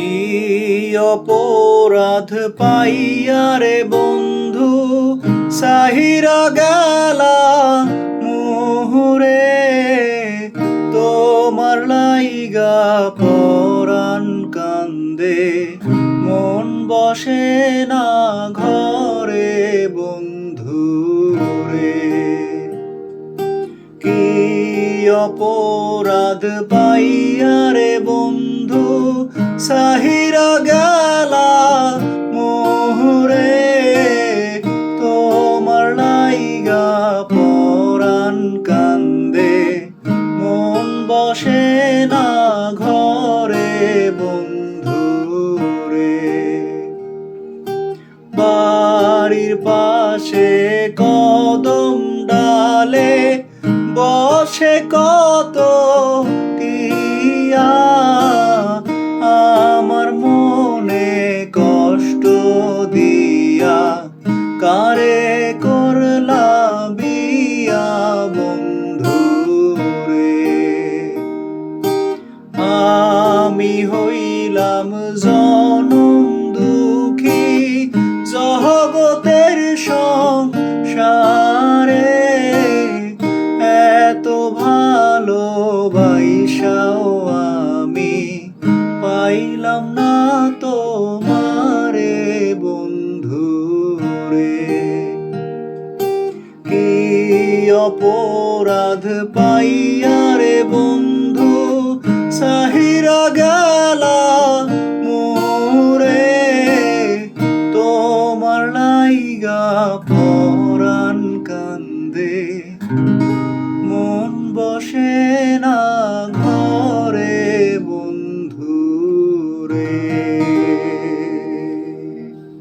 কি অপরাধ পাইয়ারে বন্ধু? সাহিরা গেলা মুহুরে, তোমার লাইগা পরাণ কান্দে। মন বসে না ঘরে বন্ধু রে। কি অপরাধ পাইয়ারে বন্ধু বাড়ির পাশে কদম ডালে বসে কত টিয়া আমার মনে কষ্ট দিয়া কারে করলা বিয়া বন্ধু রে। আমি হইলাম জনম ভালোবাইসাও আমি, পাইলাম না তোমারে বন্ধু রে কি অপরাধ পাইয়ারে বন্ধু, সাহিরা গেলা মোরে। তোমার লাইগা পরাণ কান্দে, মন বসে না ঘরে বন্ধু রে